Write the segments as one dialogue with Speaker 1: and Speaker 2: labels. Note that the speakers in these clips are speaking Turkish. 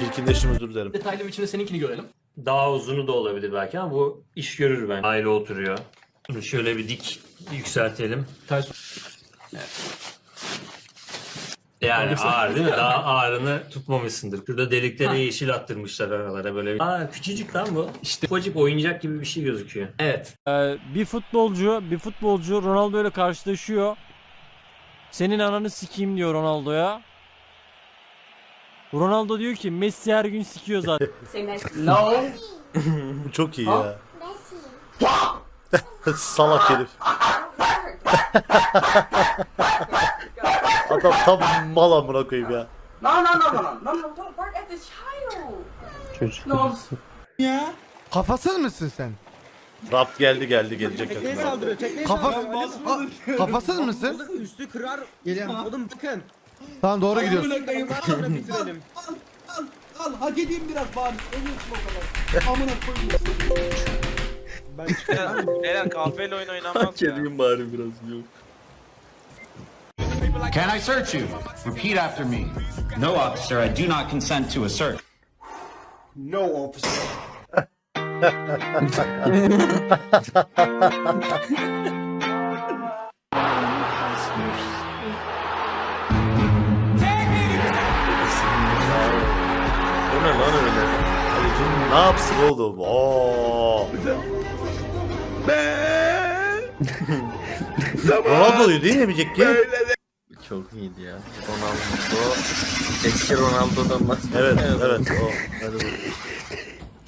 Speaker 1: Çirkinleştim özür dilerim.
Speaker 2: Detaylı biçimde seninkini görelim.
Speaker 3: Daha uzunu da olabilir belki ama bu iş görür ben. Aile oturuyor. Şöyle bir dik yükseltelim.
Speaker 2: Ters.
Speaker 3: Yani ağır değil mi? Daha ağırını tutmamışsındır. Şurada deliklere yeşil attırmışlar aralara böyle. Aa küçücük lan bu. İşte ufacık oyuncak gibi bir şey gözüküyor.
Speaker 2: Evet.
Speaker 4: Ee, bir futbolcu, bir futbolcu Ronaldo ile karşılaşıyor. Senin ananı sikeyim diyor Ronaldo'ya. Ronaldo diyor ki Messi her gün sikiyor zaten.
Speaker 2: No.
Speaker 1: Bu çok iyi ya. Salak herif. Adam tam mal amına koyayım ya.
Speaker 5: No, no, no, no, no, no, no, don't bark at the child. No,
Speaker 6: Kafasız mısın sen?
Speaker 1: Rap geldi geldi gelecek yakında.
Speaker 6: Kafas Ha, kafasız mısın?
Speaker 7: Üstü kırar. Geliyorum. Oğlum bakın.
Speaker 6: Tamam doğru gidiyorsun.
Speaker 7: Sonra bitirelim.
Speaker 8: Al hak edeyim biraz bari. Ölüyorsun o kadar. Amına koyayım.
Speaker 9: Eren kahveyle oyun oynanmaz ya.
Speaker 1: bari biraz yok.
Speaker 10: Can I search you? Repeat after me. No, officer, I do not consent to a search.
Speaker 8: No officer.
Speaker 1: lan öyle? Kalecinin ne yapsın oğlum? Oo. Ronaldo'yu değil mi yemeyecek ki?
Speaker 11: Çok iyiydi ya. Ronaldo. Eski Ronaldo'dan bahsediyor.
Speaker 1: Evet, evet o.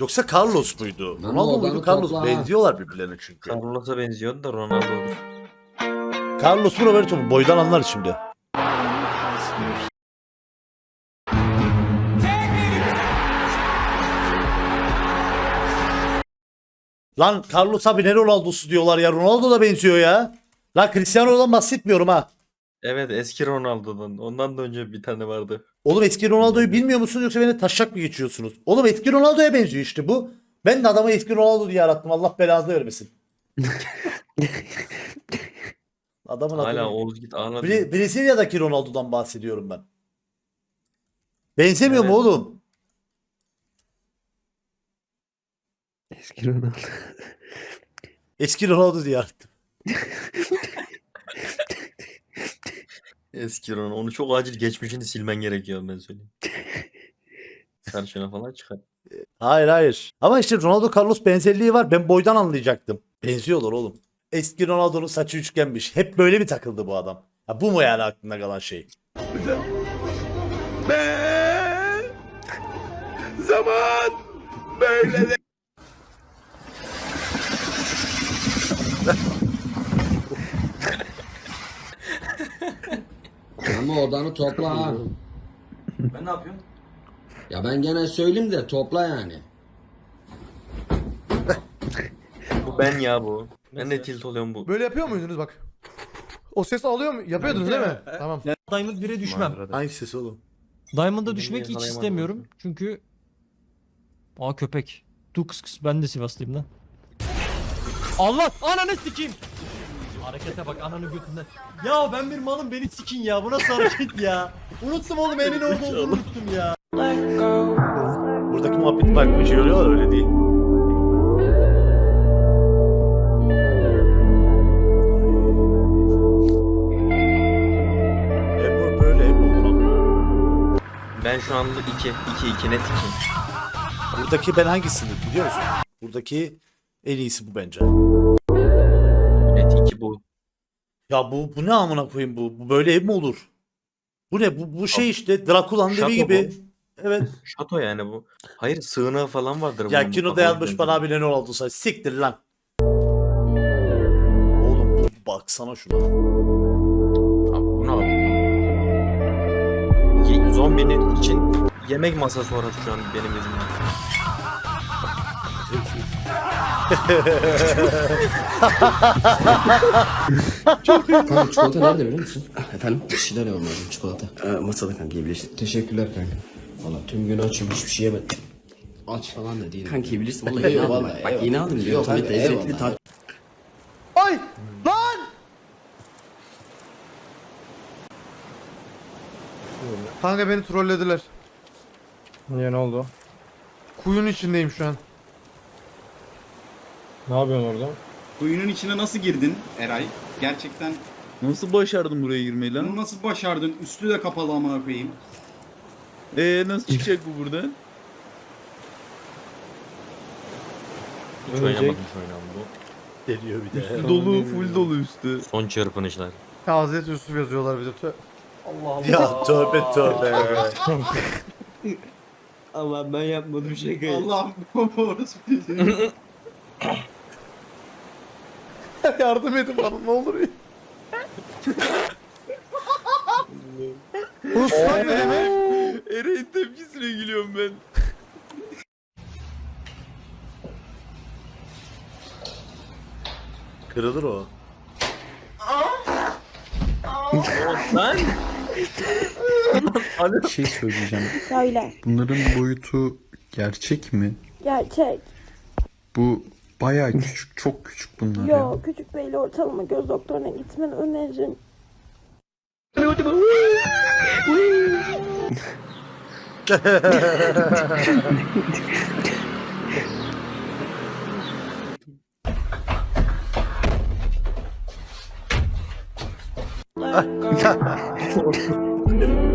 Speaker 1: Yoksa Carlos muydu? Ronaldo muydu? Carlos benziyorlar birbirlerine çünkü.
Speaker 11: Carlos'a benziyordu da Ronaldo'du.
Speaker 1: Carlos mu Roberto mu? Boydan anlar şimdi. Lan Carlos abi ne Ronaldo'su diyorlar ya. Ronaldo da benziyor ya. Lan Cristiano'dan bahsetmiyorum ha.
Speaker 11: Evet eski Ronaldo'dan. Ondan da önce bir tane vardı.
Speaker 1: Oğlum eski Ronaldo'yu bilmiyor musunuz yoksa beni taşak mı geçiyorsunuz? Oğlum eski Ronaldo'ya benziyor işte bu. Ben de adamı eski Ronaldo diye yarattım. Allah belanı vermesin. Adamın
Speaker 11: Hala
Speaker 1: adını...
Speaker 11: Oğuz git ağla.
Speaker 1: Bre- Brezilya'daki Ronaldo'dan bahsediyorum ben. Benzemiyor mu
Speaker 11: Evet.
Speaker 1: oğlum?
Speaker 7: Eski Ronaldo.
Speaker 1: Eski Ronaldo diye yarattım.
Speaker 11: Eski Ronaldo. Onu çok acil geçmişini silmen gerekiyor ben söyleyeyim. Karşına falan çıkar.
Speaker 1: Hayır hayır. Ama işte Ronaldo Carlos benzerliği var. Ben boydan anlayacaktım. Benziyorlar oğlum. Eski Ronaldo'nun saçı üçgenmiş. Hep böyle mi takıldı bu adam? Ha, bu mu yani aklında kalan şey?
Speaker 7: Ama odanı topla ha.
Speaker 8: Ben ne yapıyorum?
Speaker 7: Ya ben gene söyleyeyim de topla yani.
Speaker 11: Bu ben ya bu. Ben de tilt oluyorum bu.
Speaker 6: Böyle yapıyor muydunuz bak? O ses alıyor mu? Yapıyordunuz değil mi? Tamam.
Speaker 4: Diamond 1'e düşmem.
Speaker 1: Hangi ses oğlum?
Speaker 4: Diamond'a düşmek hiç
Speaker 11: yakalayamadım.
Speaker 4: istemiyorum. Çünkü Aa köpek. Dur kıs kıs ben de Sivaslıyım lan. Allah ananı sikeyim. Harekete bak ananı götünden. Ya ben bir malım beni sikin ya. Bu nasıl hareket ya? Unuttum oğlum elin orada olduğunu unuttum ya.
Speaker 1: Buradaki muhabbeti farklı bir şey görüyorlar öyle değil. Hep bu böyle hep lan.
Speaker 11: Ben şu anda 2. 2 2 net 2.
Speaker 1: Buradaki ben hangisini biliyor musun? Buradaki en iyisi bu bence.
Speaker 11: Net 2 bu.
Speaker 1: Ya bu bu ne amına koyayım bu? Bu böyle ev mi olur? Bu ne? Bu, bu şey işte Drakula'nın
Speaker 11: Şato
Speaker 1: gibi. Evet.
Speaker 11: Şato yani bu. Hayır sığınağı falan vardır.
Speaker 1: Ya
Speaker 11: bunun
Speaker 1: yazmış
Speaker 11: bizden.
Speaker 1: bana abi ne oldu say. Siktir lan. Oğlum bu baksana şuna.
Speaker 11: Abi bu ne abi? Ye- Zombinin için yemek masası orası şu an benim yüzümden.
Speaker 7: Kanka çikolata nerede biliyor musun? Efendim? Bir şeyler yavrum çikolata. Ee, masada kanka yiyebilirsin. Teşekkürler kanka. Valla tüm gün açım hiçbir şey yemedim. Aç falan da değilim. Kanka yiyebilirsin. Vallahi yine aldım. Bak, bak yine aldım diyor. Kanka lezzetli tat.
Speaker 6: Ay! Lan! Kanka beni trollediler. Niye ne oldu? Kuyunun içindeyim şu an. Ne yapıyorsun orada?
Speaker 8: Kuyunun içine nasıl girdin Eray? Gerçekten
Speaker 11: Nasıl başardın buraya girmeyi
Speaker 8: bunu nasıl başardın? Üstü de kapalı amına koyayım.
Speaker 11: Eee nasıl çıkacak bu buradan? Hiç oynamadım şu oyunu bu.
Speaker 1: Deniyor bir de.
Speaker 11: Üstü dolu, full dolu üstü. Son çırpınışlar.
Speaker 6: Hazreti Yusuf yazıyorlar bir de. Tö- Allah Allah.
Speaker 1: Ya tövbe tövbe.
Speaker 7: Allah ben yapmadım şakayı.
Speaker 8: Allah'ım bu orası bir
Speaker 6: Yardım edin bana ne olur. Usta ne demek?
Speaker 11: Eray'ın tepkisine gülüyorum ben.
Speaker 1: Kırılır o.
Speaker 11: Lan!
Speaker 10: Bir şey söyleyeceğim.
Speaker 5: Söyle.
Speaker 10: Bunların boyutu gerçek mi?
Speaker 5: Gerçek.
Speaker 10: Bu bayağı küçük, çok küçük bunlar ya.
Speaker 5: Yo küçük beyli ortalama göz doktoruna gitmeni öneririm.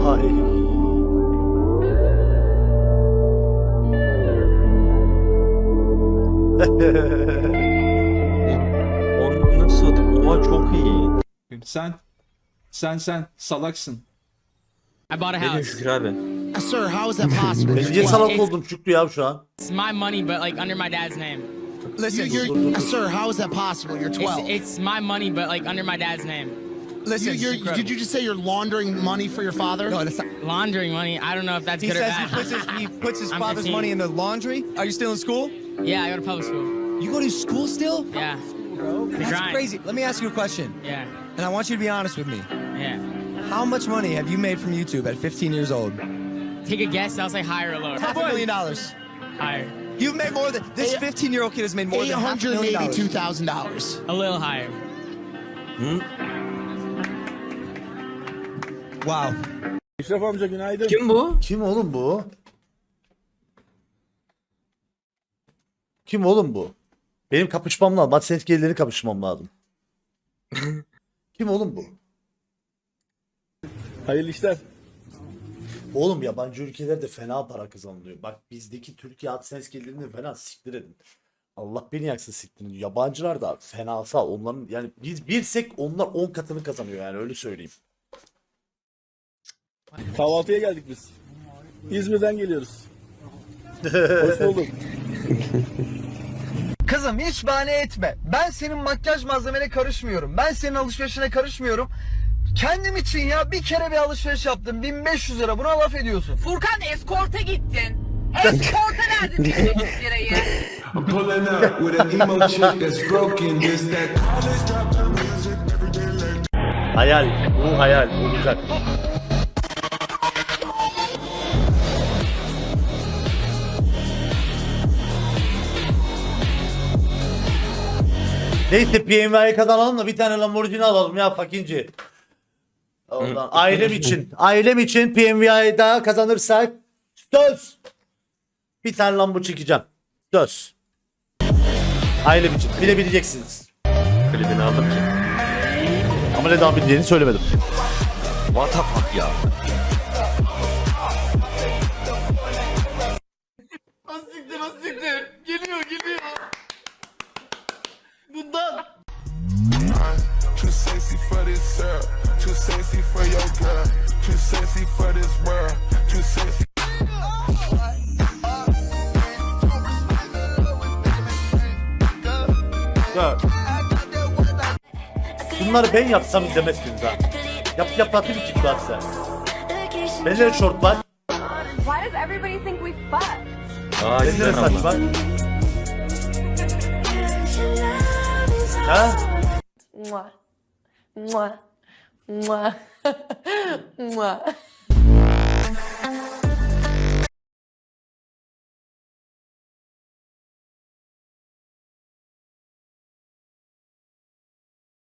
Speaker 1: Vay.
Speaker 11: Onu nasıl? Oha çok iyi.
Speaker 8: Sen sen sen salaksın.
Speaker 4: I bought a
Speaker 11: Ne diyorsun
Speaker 4: house.
Speaker 11: Şükür abi?
Speaker 12: Sir, how is that possible?
Speaker 1: Ben niye salak oldum Şükrü ya şu an?
Speaker 4: It's my money but like under my dad's name.
Speaker 12: Listen, you're, sir, how is that possible? You're
Speaker 4: It's,
Speaker 12: 12.
Speaker 4: it's my money but like under my dad's name.
Speaker 12: Listen, you're, did you just say you're laundering money for your father? No, that's not.
Speaker 4: Laundering money. I don't know if that's
Speaker 12: He
Speaker 4: good or
Speaker 12: says
Speaker 4: bad.
Speaker 12: he puts his, he puts his
Speaker 4: I'm
Speaker 12: father's
Speaker 4: 15.
Speaker 12: money in the laundry. Are you still in school?
Speaker 4: Yeah, I go to public school.
Speaker 12: You go to school still?
Speaker 4: Yeah.
Speaker 12: That's
Speaker 4: grind.
Speaker 12: crazy. Let me ask you a question,
Speaker 4: Yeah.
Speaker 12: and I want you to be honest with me.
Speaker 4: Yeah.
Speaker 12: How much money have you made from YouTube at 15 years old?
Speaker 4: Take a guess. I'll say higher or lower.
Speaker 12: Half a million dollars.
Speaker 4: Higher.
Speaker 12: You've made more than this 15 year old kid has made more than half a million dollars.
Speaker 5: $882,000.
Speaker 4: A little higher. Hmm?
Speaker 12: Wow.
Speaker 11: Kim bu?
Speaker 1: Kim oğlum bu? Kim oğlum bu? Benim kapışmam lazım. Maç seçkilerini kapışmam lazım. Kim oğlum bu?
Speaker 11: Hayırlı işler.
Speaker 1: Oğlum yabancı ülkelerde fena para kazanılıyor. Bak bizdeki Türkiye AdSense gelirlerini fena siktir edin. Allah beni yaksın siktirin. Yabancılar da fenasal. Onların yani biz bilsek onlar 10 katını kazanıyor yani öyle söyleyeyim.
Speaker 11: Kahvaltıya geldik biz. İzmir'den geliyoruz. Hoş bulduk.
Speaker 12: Kızım hiç bahane etme. Ben senin makyaj malzemene karışmıyorum. Ben senin alışverişine karışmıyorum. Kendim için ya bir kere bir alışveriş yaptım. 1500 lira buna laf ediyorsun.
Speaker 5: Furkan eskorta gittin. Eskorta verdin 1500 lirayı.
Speaker 1: Hayal. Bu hayal. Olacak. Neyse PMV'ye kazanalım da bir tane Lamborghini alalım ya fakinci. Oradan. Ailem için. Ailem için PMV'ye daha kazanırsak söz. Bir tane Lambo çekeceğim. Söz. Ailem için. Bilebileceksiniz.
Speaker 11: Klibini aldım ki.
Speaker 1: Ama ne daha bildiğini söylemedim.
Speaker 11: What the fuck ya?
Speaker 8: Asiktir asiktir. Geliyor geliyor.
Speaker 12: Sexy for this syrup. Too sexy for your girl. Too sexy for this world. Too sexy.
Speaker 1: Ya. Bunları ben yapsam izlemezsiniz ha. Yap yap atı bir çıktı varsa. Bende de şort var.
Speaker 5: Why does everybody think we fuck?
Speaker 11: Aa güzel
Speaker 1: saç var. Ha?
Speaker 5: Mua. Mwah. Mwah. Mwah.